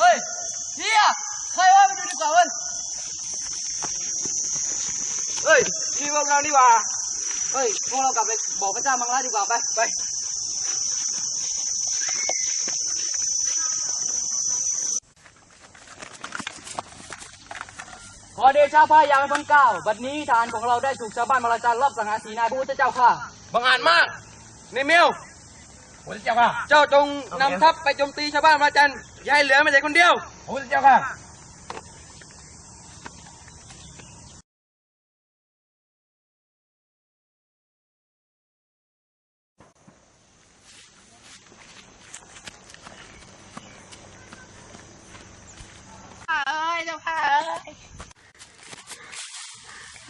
ฮ้ยเียใครว่าไปดูดีกว่าเว้ยเฮ้ยนี่พวกเรานี่หว่าเฮ้ยพวกเรากลับไปบอกพระเจ้ามังลาดีกว่าไปไปขอเดชะพระยาเป็นพ้นเก้าบัดนี้ทหารของเราได้ถูกชาวบ้านมาลาจารรอบสังหารสีนายพระพุทธเจ้าค่ะบังอาจมากในเมีย วพระเจ้าค่ะ เจ้าจงนำทัพไปโจมตีชาวบ้านมาจันอย่าให้เหลือแม้แต่คนเดียวพระเจ้าค่ะ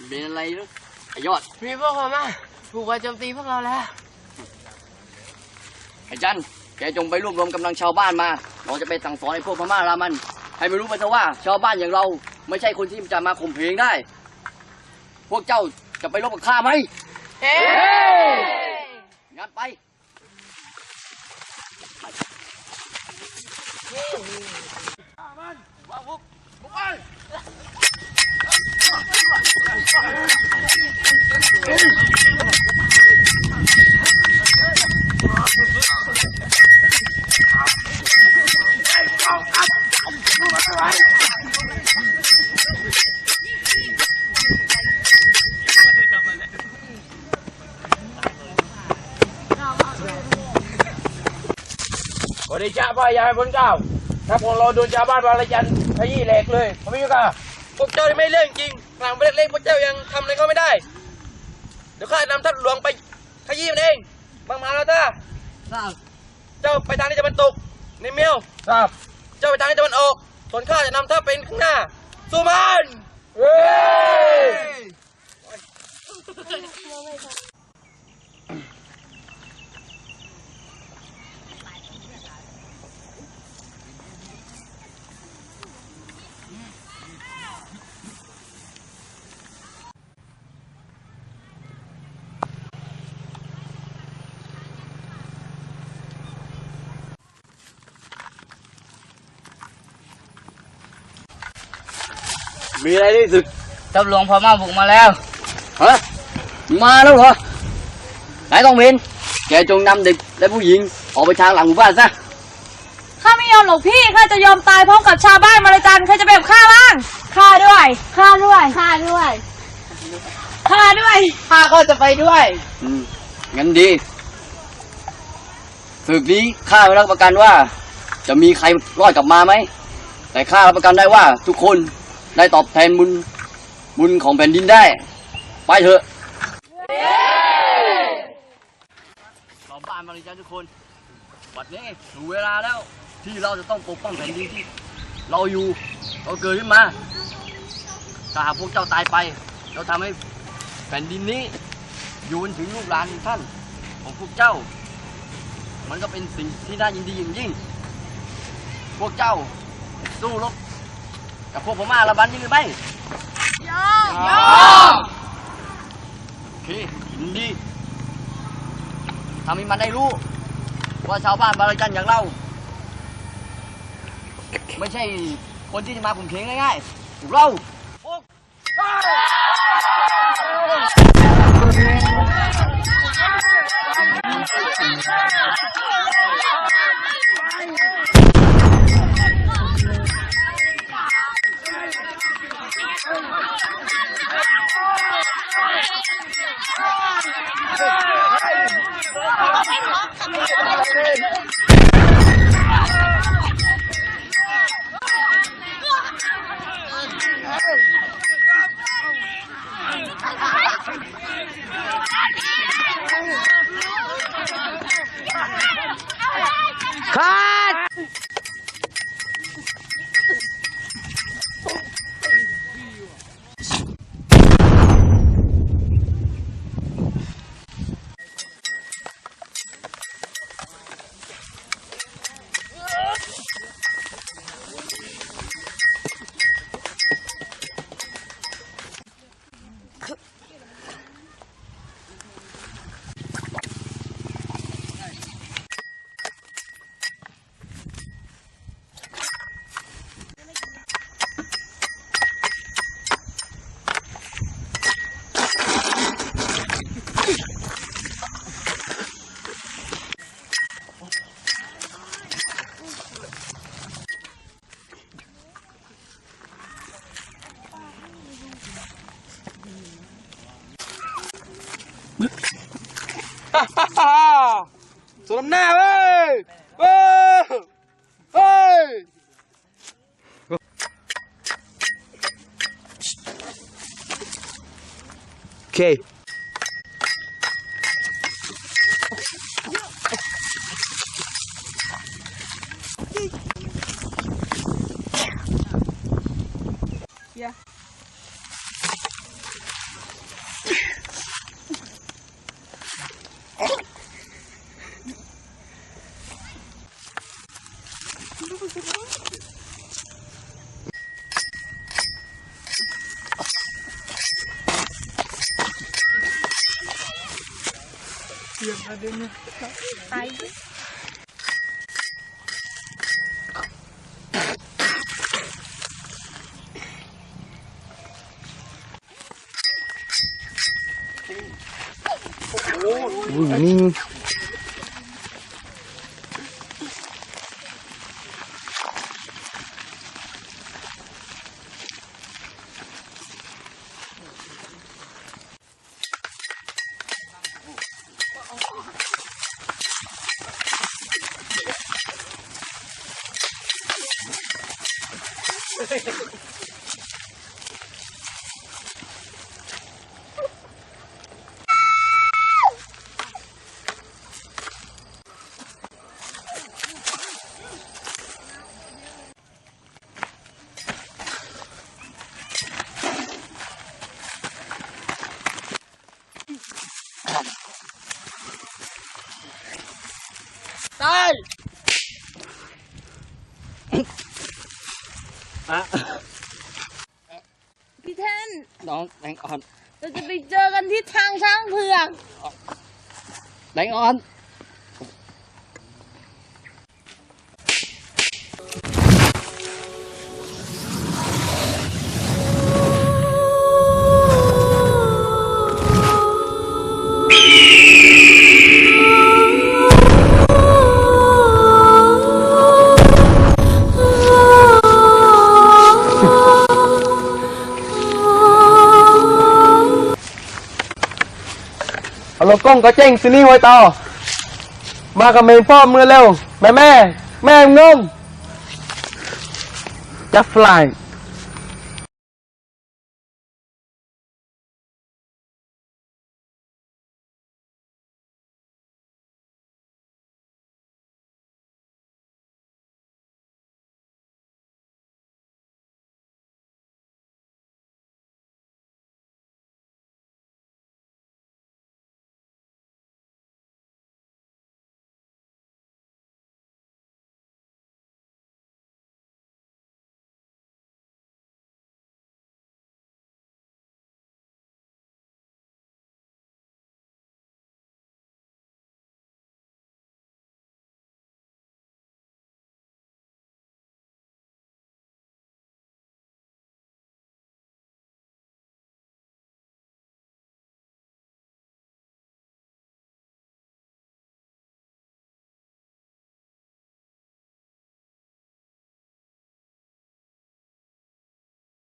เป็นอะไรหรือไอยอด มีพวกพม่าบุกมาโจมตีพวกเราแล้ว ไอจันแกจงไปรวบรวมกำลังชาวบ้านมาเราจะไปสั่งสอนไอ้พวกพม่ารามัน ให้มันรู้ไปเถอะว่า ชาวบ้านอย่างเราไม่ใช่คนที่จะมาข่มเหงได้ พวกเจ้าจะไปรบกับข้าไหมเอ๊ะงั้นไป ขอเดชะพระยาบนเก้าถ้าพวกเราโดนชาวบ้านบาลยันขยี้แหลกเลยพระเจ้าพวกเจ้านี่ไม่เรื่องจริงหลังปเล็กๆพวกเจ้ายังทำอะไรก็ไม่ได้ เดี๋ยวข้านำทัพหลวงไปขยี้มันเองบางมาแล้วจ้า ทราบ เจ้าไปทางที่ตะวันตกในเมียวทราบ เจ้าไปทางที่ตะวันออก ส่วนข้าจะนำทัพเป็นข้างหน้า สู้มันเฮ้ย มีอะไรที่สึกทัพหลวงพม่าบุกมาแล้วฮะมาแล้วเหรอไหนต้องเห็นแกจงนำเด็กและผู้หญิงออกไปทางหลังหมู่บ้านซะข้าไม่ยอมหรอกพี่ข้าจะยอมตายพร้อมกับชาวบ้านมาเลยจันใครจะแบบข้าบ้างข้าด้วยข้าด้วยข้าด้วยข้าด้วยข้าก็จะไปด้วยอืมงั้นดีศึกนี้ข้าไม่รับประกันว่า จะมีใครรอดกลับมาไหมแต่ข้ารับประกันได้ว่าทุกคน ได้ตอบแทนบุญบุญของแผ่นดินได้ ไปเถอะชาวบ้านมาเลยจ้าทุกคนบัดนี้ถึงเวลาแล้ว ที่เราจะต้องปกป้องแผ่นดินที่ เราอยู่เราเกิดขึ้นมาถ้าหากพวกเจ้าตายไป เราทำให้แผ่นดินนี้อยู่จนถึงลูกหลานท่านของพวกเจ้า มันก็เป็นสิ่งที่น่ายินดีอย่างยิ่ง พวกเจ้าสู้รบ กับพวกพม่าละบันยิ่งหรือไม่ยอมยอมโอเคยินดีทำให้มันได้รู้ ว่าชาวบ้านบาลาจันอย่างเรา ไม่ใช่คนที่จะมาข่มเหงง่ายๆพวกเรา ล้ำหน้าเว้ ยเว้ย พี่เทนน้องแตงอ่อน เราจะไปเจอกันที่ทางช้างเผือก แตงอ่อน เอาลกล้องก็เจ้งซีนี่ไว้ต่อ มากับเมงพ่อมือเร็ว แม่แม่ แม่งงจับฟลาย